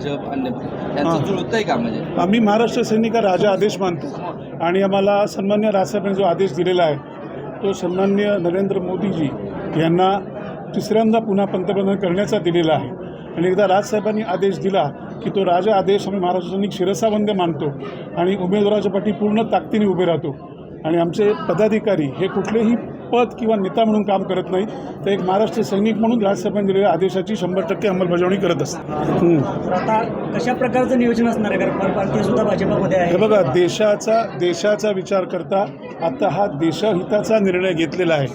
भाजप अन्य यांचं जुळतंय का म्हणजे? आम्ही महाराष्ट्र सैनिक राजा आदेश मानतो. आणि आम्हाला सन्मान्य राजसाहेबांनी जो आदेश दिलेला आहे तो सन्मान्य नरेंद्र मोदीजी यांना तिसऱ्यांदा पुन्हा पंतप्रधान करण्याचा दिलेला आहे. आणि एकदा राजसाहेबांनी आदेश दिला की तो राजा आदेश आम्ही महाराष्ट्र सैनिक शिरसावंद मानतो आणि उमेदवाराच्या पाठी पूर्ण ताकदीने उभे राहतो. आणि आमचे पदाधिकारी हे कुठलेही पद किंवा नेता म्हणून काम करत नाहीत तर एक महाराष्ट्र सैनिक म्हणून राजसाहेबांनी दिलेल्या आदेशाची शंभर टक्के अंमलबजावणी करत असतात. आता कशा प्रकारचं नियोजन असणार आहे? कारण सुद्धा भाजपामध्ये आहे. बघा देशाचा देशाचा विचार करता आता हा देशहिताचा निर्णय घेतलेला आहे.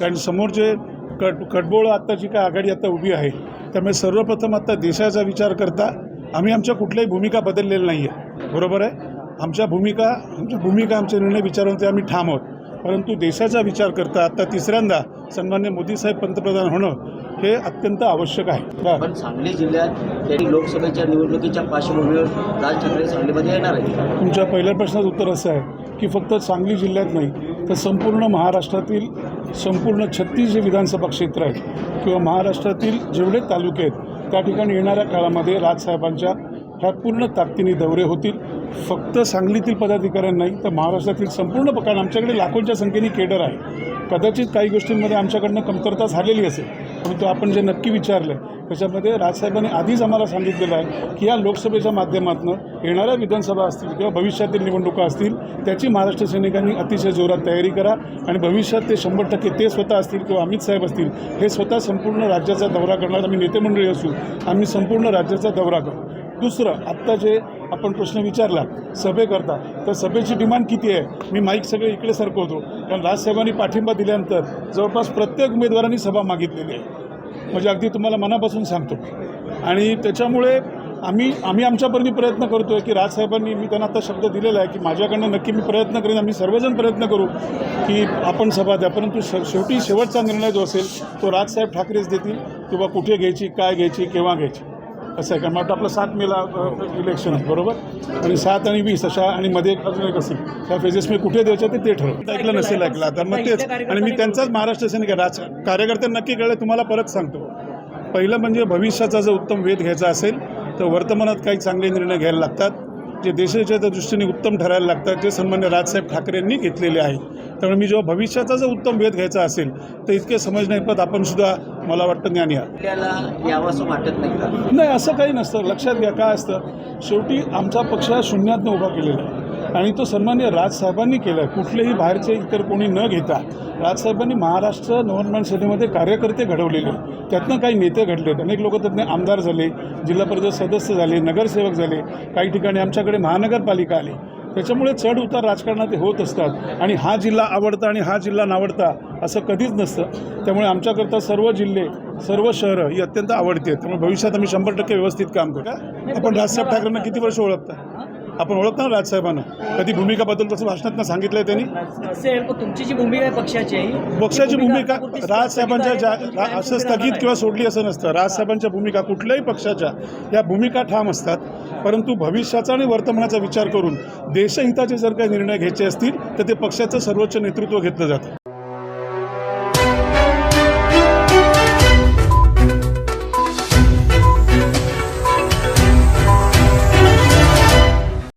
कारण समोर जे कट कटबोळ आत्ताची काय आघाडी आता उभी आहे त्यामुळे सर्वप्रथम आता देशाचा विचार करता आम्ही आमच्या कुठल्याही भूमिका बदललेल्या नाही आहे बरोबर आहे? आमच्या भूमिका आमच्या भूमिका आमचे निर्णय विचारून ते आम्ही ठाम आहोत. परंतु देशाचा विचार करता आता तिसऱ्यांदा सन्मान्य मोदीसाहेब पंतप्रधान होणं हे अत्यंत आवश्यक आहे. पण सांगली जिल्ह्यात त्यांनी लोकसभेच्या निवडणुकीच्या पार्श्वभूमीवर राज ठाकरे सांगलीमध्ये येणार आहेत तुमच्या पहिल्या प्रश्नाचं उत्तर असं आहे की फक्त सांगली जिल्ह्यात नाही तर संपूर्ण महाराष्ट्रातील संपूर्ण छत्तीस जे विधानसभा क्षेत्र आहेत. किंवा महाराष्ट्रातील जेवढे तालुके आहेत त्या ठिकाणी येणाऱ्या काळामध्ये राजसाहेबांच्या ह्या पूर्ण ताकदीने दौरे होतील. फक्त सांगलीतील पदाधिकाऱ्यांना नाही तर महाराष्ट्रातील संपूर्ण कारण आमच्याकडे लाखोंच्या संख्येने केडर आहे. कदाचित काही गोष्टींमध्ये आमच्याकडनं कमतरता झालेली असेल. परंतु आपण जे नक्की विचारलं आहे त्याच्यामध्ये राजसाहेबांनी आधीच आम्हाला सांगितलेलं आहे की या लोकसभेच्या माध्यमातून येणाऱ्या विधानसभा असतील किंवा भविष्यातील निवडणुका असतील त्याची महाराष्ट्र सैनिकांनी अतिशय जोरात तयारी करा आणि भविष्यात ते शंभर टक्के ते स्वतः असतील किंवा अमित साहेब असतील हे स्वतः संपूर्ण राज्याचा दौरा करणार आम्ही नेतेमंडळी असू आम्ही संपूर्ण राज्याचा दौरा करू. दुसरं आत्ता जे आपण प्रश्न विचारला सभेकरता तर सभेची डिमांड किती आहे? मी माईक सगळे इकडे सरकवतो. कारण राजसाहेबांनी पाठिंबा दिल्यानंतर जवळपास प्रत्येक उमेदवारांनी सभा मागितलेली आहे. म्हणजे अगदी तुम्हाला मनापासून सांगतो. आणि त्याच्यामुळे आम्ही आम्ही आमच्यापर्यंत प्रयत्न करतो आहे की राजसाहेबांनी मी त्यांना आता शब्द दिलेला आहे की माझ्याकडनं नक्की मी प्रयत्न करेन आम्ही सर्वजण प्रयत्न करू की आपण सभा द्या. परंतु श शेवटी शेवटचा निर्णय जो असेल तो राजसाहेब ठाकरेच देतील किंवा कुठे घ्यायची काय घ्यायची केव्हा घ्यायची. असं आहे कारण मला वाटतं आपलं सात मेला इलेक्शन आहे बरोबर? आणि सात आणि वीस अशा आणि मध्ये एक अजून एक असेल. त्या फेजेसमध्ये कुठे द्यायचं ते ते ठरव ऐकलं नसेल ऐकलं. तर मग तेच. आणि मी त्यांचाच महाराष्ट्र सैनिक आहे. राज कार्यकर्ते नक्की कळले तुम्हाला परत सांगतो. पहिलं म्हणजे भविष्याचा जर उत्तम वेध घ्यायचा असेल तर वर्तमानात काही चांगले निर्णय घ्यायला लागतात. जे देशाच्या त्या दृष्टीने उत्तम ठरायला लागतात ते सन्मान्य राजसाहेब ठाकरेंनी घेतलेले आहेत त्यामुळे मी जेव्हा भविष्याचा जर उत्तम वेध घ्यायचा असेल तर इतके समजण्यापत आपण सुद्धा मला वाटतं ज्ञानी आहात. आपल्याला यावंसं वाटत नाही नाही असं काही नसतं. लक्षात घ्या काय असतं? शेवटी आमचा पक्ष शून्यातनं उभा केलेला आहे. आणि तो सन्मान्य राजसाहेबांनी केला. आहे कुठलेही बाहेरचे इतर कोणी न घेता राजसाहेबांनी महाराष्ट्र नवनिर्माण सेनेमध्ये कार्यकर्ते घडवलेले. त्यातनं काही नेते घडलेत. अनेक लोक त्यातनं आमदार झाले जिल्हा परिषद सदस्य झाले नगरसेवक झाले. काही ठिकाणी आमच्याकडे महानगरपालिका आली. त्याच्यामुळे चढ उतार राजकारणात ते होत असतात. आणि हा जिल्हा आवडता आणि हा जिल्हा नावडता असं कधीच नसतं. त्यामुळे आमच्याकरता सर्व जिल्हे सर्व शहरं ही अत्यंत आवडती आहेत. त्यामुळे भविष्यात आम्ही शंभर टक्के व्यवस्थित काम करू. आपण राजसाहेब ठाकरेंना किती वर्ष ओळखता? आपण ओळखता ना राजसाहेबांना कधी भूमिका बदल तसं भाषणात सांगितलंय त्यांनी. तुमची जी भूमिका आहे पक्षाची पक्षाची भूमिका राजसाहेबांच्या ज्या असं स्थगित किंवा सोडली असं नसतं. राजसाहेबांच्या भूमिका कुठल्याही पक्षाच्या या भूमिका ठाम असतात. परंतु भविष्याचा आणि वर्तमानाचा विचार करून देशहिताचे जर काही निर्णय घ्यायचे असतील तर ते पक्षाचं सर्वोच्च नेतृत्व घेतलं जातं.